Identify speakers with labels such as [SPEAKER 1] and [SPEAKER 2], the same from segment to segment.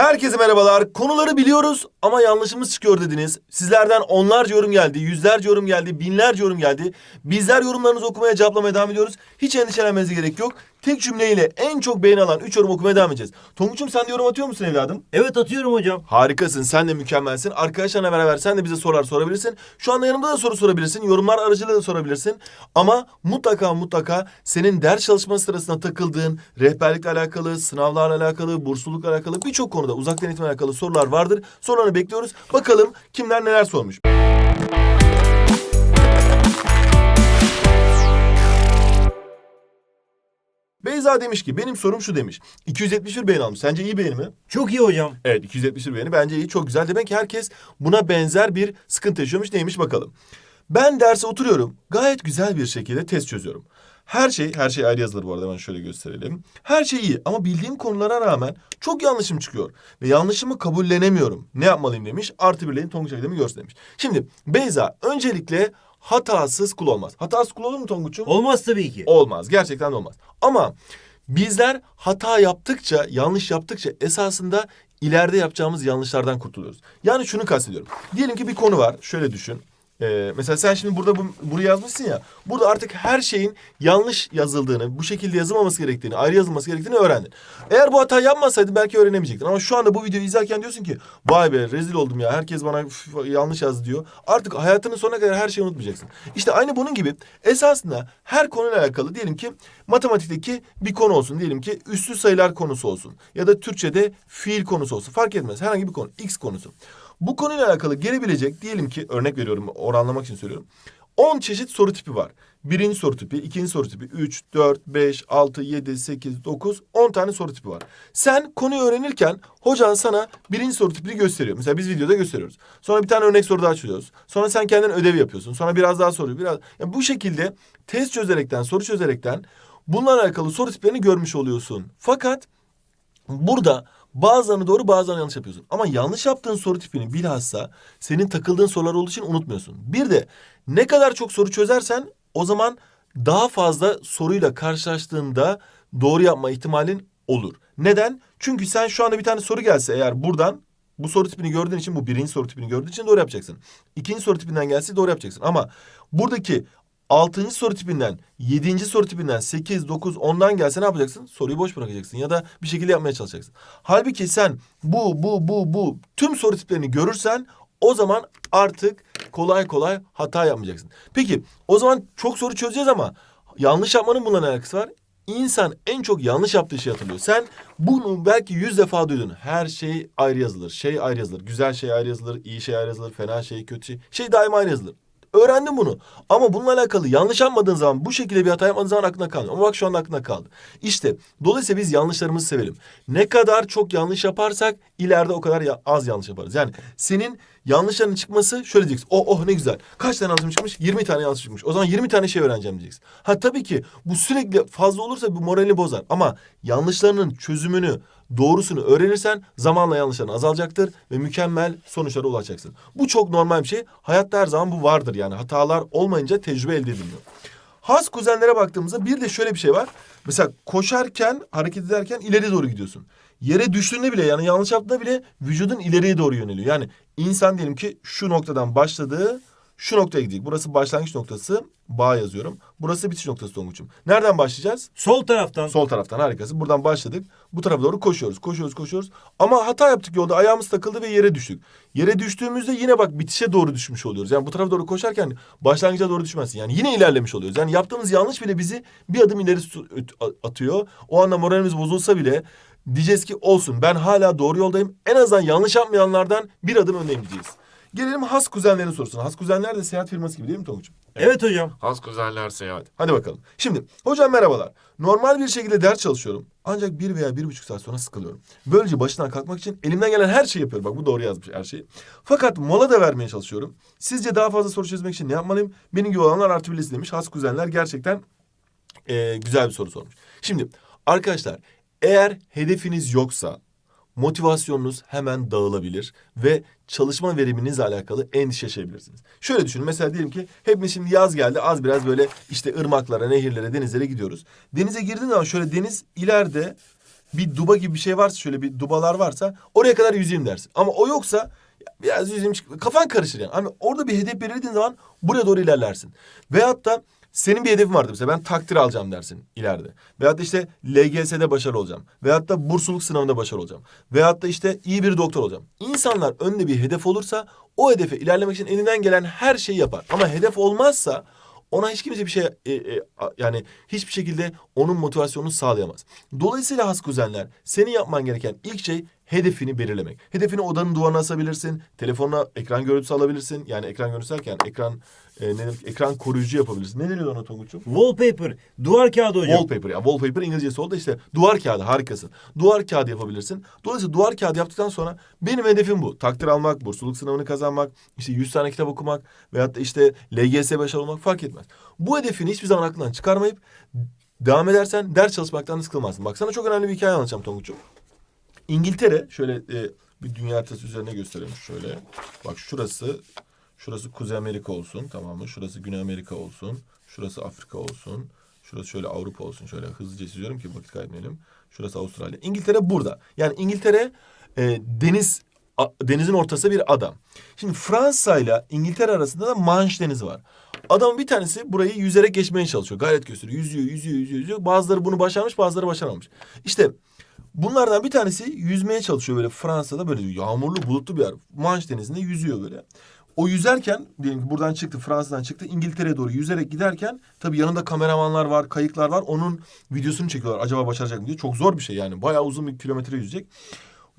[SPEAKER 1] Herkese merhabalar. Konuları biliyoruz ama yanlışımız çıkıyor dediniz. Sizlerden onlarca yorum geldi, yüzlerce yorum geldi, binlerce yorum geldi. Bizler yorumlarınızı okumaya cevaplamaya devam ediyoruz. Hiç endişelenmenize gerek yok. Tek cümleyle en çok beğeni alan 3 yorum okumaya devam edeceğiz. Tonguç'um sen de yorum atıyor musun evladım?
[SPEAKER 2] Evet atıyorum hocam.
[SPEAKER 1] Harikasın. Sen de mükemmelsin. Arkadaşlarına beraber sen de bize sorular sorabilirsin. Şu anda yanımda da soru sorabilirsin. Yorumlar aracılığıyla da sorabilirsin. Ama mutlaka mutlaka senin ders çalışması sırasında takıldığın rehberlikle alakalı, sınavlarla alakalı, burslulukla alakalı birçok konuda uzaktan eğitimle alakalı sorular vardır. Sorularını bekliyoruz. Bakalım kimler neler sormuş. Beyza demiş ki benim sorum şu demiş. 271 beğeni almış. Sence iyi beğeni mi?
[SPEAKER 2] Çok iyi hocam.
[SPEAKER 1] Evet 271 beğeni bence iyi çok güzel. Demek ki herkes buna benzer bir sıkıntı yaşıyormuş. Neymiş bakalım. Ben derse oturuyorum. Gayet güzel bir şekilde test çözüyorum. Her şey, her şey ayrı yazılır bu arada ben şöyle gösterelim. Her şey iyi ama bildiğim konulara rağmen çok yanlışım çıkıyor. Ve yanlışımı kabullenemiyorum. Ne yapmalıyım demiş. Artı birleyin Tonguç Akademi görsün demiş. Şimdi Beyza öncelikle hatasız kul olmaz. Hatasız kul olur mu Tonguç'um?
[SPEAKER 2] Olmaz tabii ki.
[SPEAKER 1] Olmaz. Gerçekten olmaz. Ama bizler hata yaptıkça, yanlış yaptıkça esasında ileride yapacağımız yanlışlardan kurtuluyoruz. Yani şunu kastediyorum. Diyelim ki bir konu var. Şöyle düşün. Ee, mesela sen şimdi burada bu, buraya yazmışsın ya. Burada artık her şeyin yanlış yazıldığını, bu şekilde yazılmaması gerektiğini, ayrı yazılması gerektiğini öğrendin. Eğer bu hatayı yapmasaydın belki öğrenemeyecektin. Ama şu anda bu videoyu izlerken diyorsun ki vay be rezil oldum ya. Herkes bana yanlış yazdı diyor. Artık hayatının sonuna kadar her şeyi unutmayacaksın. İşte aynı bunun gibi esasında her konuyla alakalı diyelim ki matematikteki bir konu olsun. Diyelim ki üslü sayılar konusu olsun. Ya da Türkçe'de fiil konusu olsun. Fark etmez. Herhangi bir konu. X konusu. Bu konuyla alakalı gelebilecek diyelim ki örnek veriyorum oranlamak için söylüyorum. 10 çeşit soru tipi var. Birinci soru tipi, ikinci soru tipi, 3, 4, 5, 6, 7, 8, 9, 10 tane soru tipi var. Sen konuyu öğrenirken hocan sana birinci soru tipini gösteriyor. Mesela biz videoda gösteriyoruz. Sonra bir tane örnek soru daha çözüyoruz. Sonra sen kendin ödev yapıyorsun. Sonra biraz daha soruyor. Biraz... Yani bu şekilde test çözerekten, soru çözerekten bunlarla alakalı soru tiplerini görmüş oluyorsun. Fakat burada bazılarını doğru bazılarını yanlış yapıyorsun. Ama yanlış yaptığın soru tipini bilhassa senin takıldığın sorular olduğu için unutmuyorsun. Bir de ne kadar çok soru çözersen o zaman daha fazla soruyla karşılaştığında doğru yapma ihtimalin olur. Neden? Çünkü sen şu anda bir tane soru gelse eğer buradan bu soru tipini gördüğün için bu birinci soru tipini gördüğün için doğru yapacaksın. İkinci soru tipinden gelse doğru yapacaksın. Ama buradaki altıncı soru tipinden, yedinci soru tipinden, sekiz, dokuz, ondan gelse ne yapacaksın? Soruyu boş bırakacaksın ya da bir şekilde yapmaya çalışacaksın. Halbuki sen bu, bu, bu, bu tüm soru tiplerini görürsen o zaman artık kolay kolay hata yapmayacaksın. Peki o zaman çok soru çözeceğiz ama yanlış yapmanın bununla ne alakası var? İnsan en çok yanlış yaptığı şeyi hatırlıyor. Sen bunu belki yüz defa duydun. Her şey ayrı yazılır. Şey ayrı yazılır. Güzel şey ayrı yazılır. iyi şey ayrı yazılır. Fena şey, kötü şey. Şey daima ayrı yazılır. Öğrendin bunu. Ama bununla alakalı yanlış yapmadığın zaman bu şekilde bir hata yapmadığın zaman aklına kalmıyor. Ama bak şu anda aklına kaldı. İşte dolayısıyla biz yanlışlarımızı sevelim. Ne kadar çok yanlış yaparsak ileride o kadar ya- az yanlış yaparız. Yani senin yanlışların çıkması şöyle diyeceksin. Oh oh ne güzel. Kaç tane yanlışım çıkmış? 20 tane yanlış çıkmış. O zaman 20 tane şey öğreneceğim diyeceksin. Ha tabii ki bu sürekli fazla olursa bu morali bozar. Ama yanlışlarının çözümünü doğrusunu öğrenirsen zamanla yanlışların azalacaktır ve mükemmel sonuçlara ulaşacaksın. Bu çok normal bir şey. Hayatta her zaman bu vardır yani. Hatalar olmayınca tecrübe elde edilmiyor. Has kuzenlere baktığımızda bir de şöyle bir şey var. Mesela koşarken, hareket ederken ileri doğru gidiyorsun. Yere düştüğünde bile yani yanlış yaptığında bile vücudun ileriye doğru yöneliyor. Yani insan diyelim ki şu noktadan başladığı şu noktaya gidecek. Burası başlangıç noktası. Bağ yazıyorum. Burası bitiş noktası Tonguç'um. Nereden başlayacağız?
[SPEAKER 2] Sol taraftan.
[SPEAKER 1] Sol taraftan harikası. Buradan başladık. Bu tarafa doğru koşuyoruz. Koşuyoruz, koşuyoruz. Ama hata yaptık yolda. Ayağımız takıldı ve yere düştük. Yere düştüğümüzde yine bak bitişe doğru düşmüş oluyoruz. Yani bu tarafa doğru koşarken başlangıca doğru düşmezsin. Yani yine ilerlemiş oluyoruz. Yani yaptığımız yanlış bile bizi bir adım ileri atıyor. O anda moralimiz bozulsa bile diyeceğiz ki olsun ben hala doğru yoldayım. En azından yanlış yapmayanlardan bir adım öndeyim diyeceğiz. Gelelim has kuzenlerin sorusuna. Has kuzenler de seyahat firması gibi değil mi Tonguç'um?
[SPEAKER 2] Evet hocam.
[SPEAKER 3] Has kuzenler seyahat.
[SPEAKER 1] Hadi bakalım. Şimdi hocam merhabalar. Normal bir şekilde ders çalışıyorum. Ancak bir veya bir buçuk saat sonra sıkılıyorum. Böylece başından kalkmak için elimden gelen her şeyi yapıyorum. Bak bu doğru yazmış her şeyi. Fakat mola da vermeye çalışıyorum. Sizce daha fazla soru çözmek için ne yapmalıyım? Benim gibi olanlar artı birlisi demiş. Has kuzenler gerçekten eee, güzel bir soru sormuş. Şimdi arkadaşlar eğer hedefiniz yoksa motivasyonunuz hemen dağılabilir ve çalışma veriminizle alakalı endişe yaşayabilirsiniz. Şöyle düşünün mesela diyelim ki hepimiz şimdi yaz geldi az biraz böyle işte ırmaklara, nehirlere, denizlere gidiyoruz. Denize girdiğin zaman şöyle deniz ileride bir duba gibi bir şey varsa şöyle bir dubalar varsa oraya kadar yüzeyim dersin. Ama o yoksa biraz yüzeyim kafan karışır yani. Hani orada bir hedef belirlediğin zaman buraya doğru ilerlersin. Veyahut da senin bir hedefin vardı mesela ben takdir alacağım dersin ileride. Veyahut da işte LGS'de başarılı olacağım. Veyahut da bursluluk sınavında başarılı olacağım. Veyahut da işte iyi bir doktor olacağım. İnsanlar önünde bir hedef olursa o hedefe ilerlemek için elinden gelen her şeyi yapar. Ama hedef olmazsa ona hiç kimse bir şey e, e, yani hiçbir şekilde onun motivasyonunu sağlayamaz. Dolayısıyla has kuzenler senin yapman gereken ilk şey hedefini belirlemek. Hedefini odanın duvarına asabilirsin. Telefonuna ekran görüntüsü alabilirsin. Yani ekran görüntüsü derken ekran e, ne demek, ekran koruyucu yapabilirsin. Ne deniyor ona Tonguç'um?
[SPEAKER 2] Wallpaper. Duvar kağıdı hocam.
[SPEAKER 1] Wallpaper ya wallpaper İngilizcesi oldu işte duvar kağıdı harikasın. Duvar kağıdı yapabilirsin. Dolayısıyla duvar kağıdı yaptıktan sonra benim hedefim bu. Takdir almak, bursluluk sınavını kazanmak, işte 100 tane kitap okumak veyahut da işte LGS başarılı olmak fark etmez. Bu hedefini hiçbir zaman aklından çıkarmayıp devam edersen ders çalışmaktan da sıkılmazsın. Bak sana çok önemli bir hikaye anlatacağım Tonguç'um. İngiltere şöyle e, bir dünya haritası üzerine gösterelim şöyle. Bak şurası şurası Kuzey Amerika olsun tamam mı? Şurası Güney Amerika olsun. Şurası Afrika olsun. Şurası şöyle Avrupa olsun. Şöyle hızlıca çiziyorum ki vakit kaybetmeyelim. Şurası Avustralya. İngiltere burada. Yani İngiltere e, deniz a- denizin ortası bir adam. Şimdi Fransa ile İngiltere arasında da Manş Denizi var. Adamın bir tanesi burayı yüzerek geçmeye çalışıyor. Gayret gösteriyor. Yüzüyor, yüzüyor, yüzüyor, yüzüyor. Bazıları bunu başarmış, bazıları başaramamış. İşte bunlardan bir tanesi yüzmeye çalışıyor böyle Fransa'da böyle yağmurlu bulutlu bir yer. Manş Denizi'nde yüzüyor böyle. O yüzerken diyelim ki buradan çıktı Fransa'dan çıktı İngiltere'ye doğru yüzerek giderken tabii yanında kameramanlar var, kayıklar var. Onun videosunu çekiyorlar. Acaba başaracak mı diye. Çok zor bir şey yani. Bayağı uzun bir kilometre yüzecek.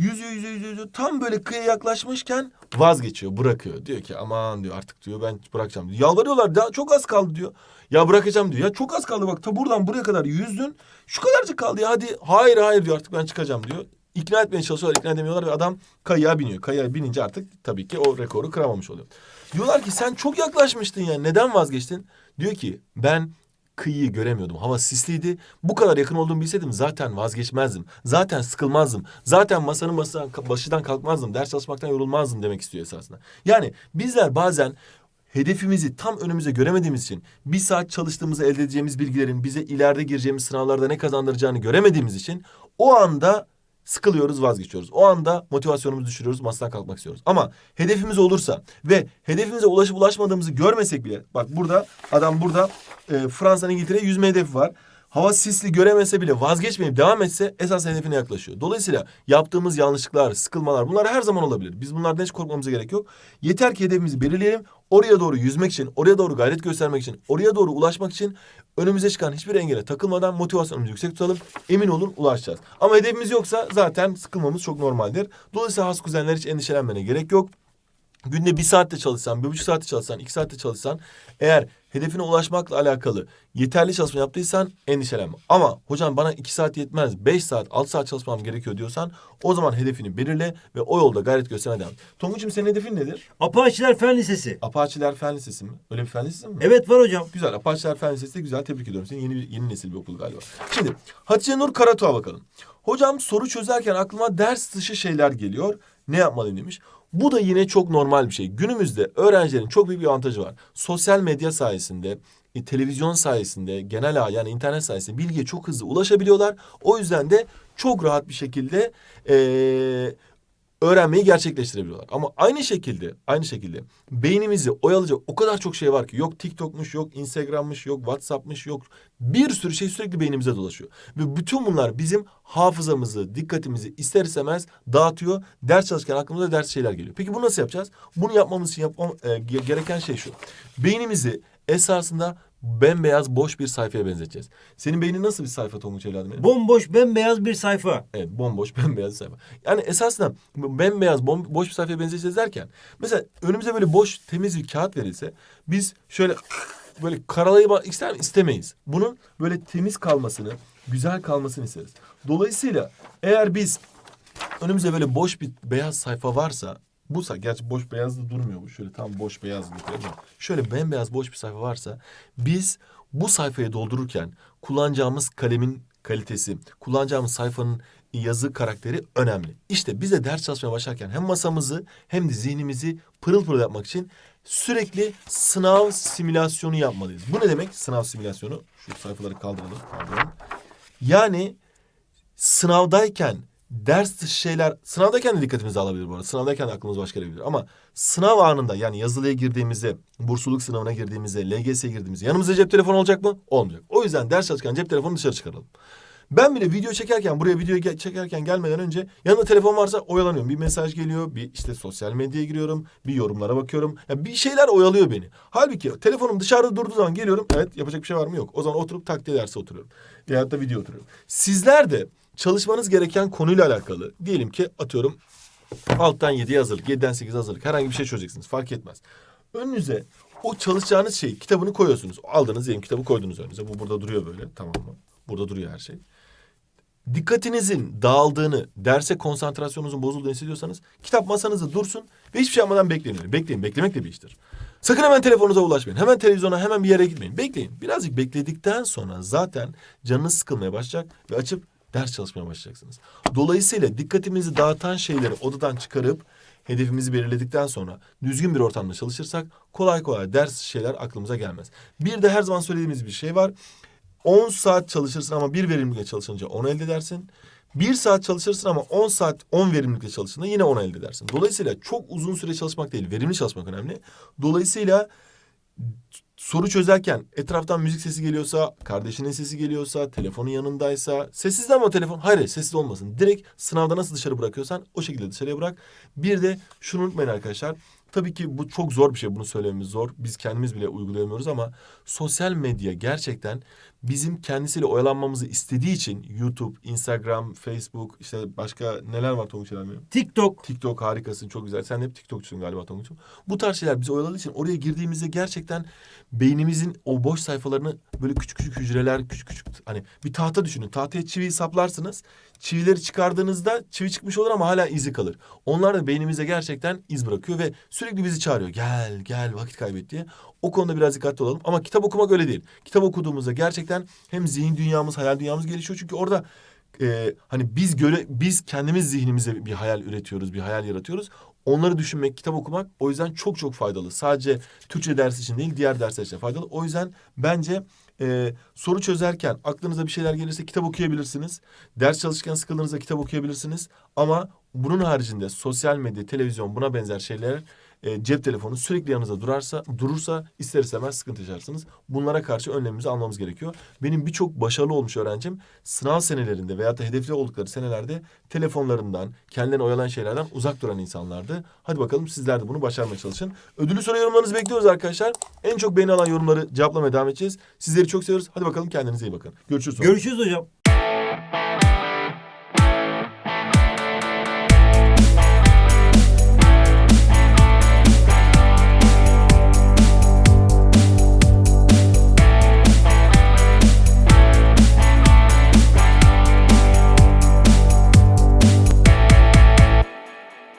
[SPEAKER 1] Yüzüyor, yüzüyor, yüzüyor, yüzüyor. Tam böyle kıyıya yaklaşmışken vazgeçiyor, bırakıyor. Diyor ki aman diyor artık diyor ben bırakacağım diyor. Yalvarıyorlar daha çok az kaldı diyor. Ya bırakacağım diyor. Ya çok az kaldı bak ta buradan buraya kadar yüzdün. Şu kadarcık kaldı ya hadi. Hayır hayır diyor artık ben çıkacağım diyor. İkna etmeye çalışıyorlar, ikna edemiyorlar ve adam kayığa biniyor. Kayığa binince artık tabii ki o rekoru kıramamış oluyor. Diyorlar ki sen çok yaklaşmıştın ya neden vazgeçtin? Diyor ki ben kıyıyı göremiyordum. Hava sisliydi. Bu kadar yakın olduğumu bilseydim zaten vazgeçmezdim. Zaten sıkılmazdım. Zaten masanın masasından, başından kalkmazdım. Ders çalışmaktan yorulmazdım demek istiyor esasında. Yani bizler bazen hedefimizi tam önümüze göremediğimiz için bir saat çalıştığımızda elde edeceğimiz bilgilerin bize ileride gireceğimiz sınavlarda ne kazandıracağını göremediğimiz için o anda sıkılıyoruz, vazgeçiyoruz. O anda motivasyonumuzu düşürüyoruz, masadan kalkmak istiyoruz. Ama hedefimiz olursa ve hedefimize ulaşıp ulaşmadığımızı görmesek bile bak burada adam burada e, Fransa'nın İngiltere'ye yüzme hedefi var. Hava sisli göremese bile vazgeçmeyip devam etse esas hedefine yaklaşıyor. Dolayısıyla yaptığımız yanlışlıklar, sıkılmalar bunlar her zaman olabilir. Biz bunlardan hiç korkmamıza gerek yok. Yeter ki hedefimizi belirleyelim. Oraya doğru yüzmek için, oraya doğru gayret göstermek için, oraya doğru ulaşmak için önümüze çıkan hiçbir engele takılmadan motivasyonumuzu yüksek tutalım. Emin olun ulaşacağız. Ama hedefimiz yoksa zaten sıkılmamız çok normaldir. Dolayısıyla has kuzenler hiç endişelenmene gerek yok. Günde bir saatte çalışsan, bir buçuk saatte çalışsan, iki saatte çalışsan eğer hedefine ulaşmakla alakalı yeterli çalışma yaptıysan endişelenme. Ama hocam bana iki saat yetmez, beş saat, altı saat çalışmam gerekiyor diyorsan o zaman hedefini belirle ve o yolda gayret göstermeye devam. Tonguç'um senin hedefin nedir?
[SPEAKER 2] Apaçiler Fen Lisesi.
[SPEAKER 1] Apaçiler Fen Lisesi mi? Öyle bir fen lisesi mi?
[SPEAKER 2] Evet var hocam.
[SPEAKER 1] Güzel. Apaçiler Fen Lisesi de güzel. Tebrik ediyorum seni. Yeni, bir- yeni nesil bir okul galiba. Şimdi Hatice Nur Karatuğ'a bakalım. Hocam soru çözerken aklıma ders dışı şeyler geliyor. Ne yapmalıyım demiş. Bu da yine çok normal bir şey. Günümüzde öğrencilerin çok büyük bir avantajı var. Sosyal medya sayesinde, e, televizyon sayesinde, genel ağ yani internet sayesinde bilgiye çok hızlı ulaşabiliyorlar. O yüzden de çok rahat bir şekilde eee öğrenmeyi gerçekleştirebiliyorlar. Ama aynı şekilde, aynı şekilde beynimizi oyalayacak o kadar çok şey var ki yok TikTok'muş, yok Instagram'mış, yok WhatsApp'mış, yok bir sürü şey sürekli beynimize dolaşıyor. Ve bütün bunlar bizim hafızamızı, dikkatimizi ister istemez dağıtıyor. Ders çalışırken aklımıza ders şeyler geliyor. Peki bunu nasıl yapacağız? Bunu yapmamız için yapmam, e, ge- gereken şey şu. Beynimizi esasında bembeyaz boş bir sayfaya benzeteceğiz. Senin beynin nasıl bir sayfa Tonguç evladım? benim?
[SPEAKER 2] Bomboş bembeyaz bir sayfa.
[SPEAKER 1] Evet bomboş bembeyaz sayfa. Yani esasında bu bembeyaz bom, boş bir sayfaya benzeyeceğiz derken mesela önümüze böyle boş temiz bir kağıt verilse biz şöyle böyle karalayıp ister istemeyiz. Bunun böyle temiz kalmasını, güzel kalmasını isteriz. Dolayısıyla eğer biz önümüze böyle boş bir beyaz sayfa varsa bu sa- gerçi boş beyaz da durmuyor bu. Şöyle tam boş beyaz gibi ama şöyle bembeyaz boş bir sayfa varsa biz bu sayfayı doldururken kullanacağımız kalemin kalitesi, kullanacağımız sayfanın yazı karakteri önemli. İşte bize ders çalışmaya başlarken hem masamızı hem de zihnimizi pırıl pırıl yapmak için sürekli sınav simülasyonu yapmalıyız. Bu ne demek sınav simülasyonu? Şu sayfaları kaldıralım. kaldıralım. Yani sınavdayken ders şeyler sınavdayken de dikkatimizi alabilir bu arada. Sınavdayken de aklımız başka yere gidebilir. Ama sınav anında yani yazılıya girdiğimizde, bursluluk sınavına girdiğimizde, LGS'ye girdiğimizde yanımızda cep telefonu olacak mı? Olmayacak. O yüzden ders çalışırken cep telefonu dışarı çıkaralım. Ben bile video çekerken, buraya video çekerken gelmeden önce yanımda telefon varsa oyalanıyorum. Bir mesaj geliyor, bir işte sosyal medyaya giriyorum, bir yorumlara bakıyorum. Ya bir şeyler oyalıyor beni. Halbuki telefonum dışarıda durduğu zaman geliyorum. Evet yapacak bir şey var mı? Yok. O zaman oturup taktiğe derse oturuyorum. Veyahut da video oturuyorum. Sizler de çalışmanız gereken konuyla alakalı diyelim ki atıyorum alttan 7'ye hazırlık, 7'den 8 hazırlık herhangi bir şey çözeceksiniz fark etmez. Önünüze o çalışacağınız şey kitabını koyuyorsunuz. Aldınız diyelim kitabı koydunuz önünüze. Bu burada duruyor böyle tamam mı? Burada duruyor her şey. Dikkatinizin dağıldığını, derse konsantrasyonunuzun bozulduğunu hissediyorsanız kitap masanızda dursun ve hiçbir şey yapmadan bekleyin. Bekleyin, beklemek de bir iştir. Sakın hemen telefonunuza ulaşmayın. Hemen televizyona, hemen bir yere gitmeyin. Bekleyin. Birazcık bekledikten sonra zaten canınız sıkılmaya başlayacak ve açıp ders çalışmaya başlayacaksınız. Dolayısıyla dikkatimizi dağıtan şeyleri odadan çıkarıp hedefimizi belirledikten sonra düzgün bir ortamda çalışırsak kolay kolay ders şeyler aklımıza gelmez. Bir de her zaman söylediğimiz bir şey var. 10 saat çalışırsın ama bir verimlilikle çalışınca 10 elde edersin. 1 saat çalışırsın ama 10 saat 10 verimlilikle çalıştığında yine 10 elde edersin. Dolayısıyla çok uzun süre çalışmak değil, verimli çalışmak önemli. Dolayısıyla soru çözerken etraftan müzik sesi geliyorsa, kardeşinin sesi geliyorsa, telefonun yanındaysa, sessiz de ama telefon, hayır sessiz olmasın. Direkt sınavda nasıl dışarı bırakıyorsan o şekilde dışarıya bırak. Bir de şunu unutmayın arkadaşlar. Tabii ki bu çok zor bir şey bunu söylememiz zor. Biz kendimiz bile uygulayamıyoruz ama sosyal medya gerçekten bizim kendisiyle oyalanmamızı istediği için YouTube, Instagram, Facebook işte başka neler var Tonguç benim?
[SPEAKER 2] TikTok.
[SPEAKER 1] TikTok harikasın çok güzel. Sen hep TikTokçusun galiba Tonguç'um. Bu tarz şeyler bizi oyaladığı için oraya girdiğimizde gerçekten beynimizin o boş sayfalarını böyle küçük küçük hücreler küçük küçük hani bir tahta düşünün. Tahtaya çiviyi saplarsınız. Çivileri çıkardığınızda çivi çıkmış olur ama hala izi kalır. Onlar da beynimize gerçekten iz bırakıyor ve sürekli bizi çağırıyor. Gel gel vakit kaybet diye. O konuda biraz dikkatli olalım. Ama kitap okumak öyle değil. Kitap okuduğumuzda gerçekten hem zihin dünyamız, hayal dünyamız gelişiyor. Çünkü orada e, hani biz göre biz kendimiz zihnimize bir hayal üretiyoruz, bir hayal yaratıyoruz. Onları düşünmek, kitap okumak o yüzden çok çok faydalı. Sadece Türkçe dersi için değil, diğer dersler için faydalı. O yüzden bence e, soru çözerken aklınıza bir şeyler gelirse kitap okuyabilirsiniz. Ders çalışırken sıkıldığınızda kitap okuyabilirsiniz. Ama bunun haricinde sosyal medya, televizyon buna benzer şeyler e, cep telefonu sürekli yanınızda durarsa durursa ister istemez sıkıntı yaşarsınız. Bunlara karşı önlemimizi almamız gerekiyor. Benim birçok başarılı olmuş öğrencim sınav senelerinde veyahut da hedefli oldukları senelerde telefonlarından, kendilerini oyalan şeylerden uzak duran insanlardı. Hadi bakalım sizler de bunu başarmaya çalışın. Ödülü soru yorumlarınızı bekliyoruz arkadaşlar. En çok beğeni alan yorumları cevaplamaya devam edeceğiz. Sizleri çok seviyoruz. Hadi bakalım kendinize iyi bakın. Görüşürüz. sonra.
[SPEAKER 2] Görüşürüz hocam.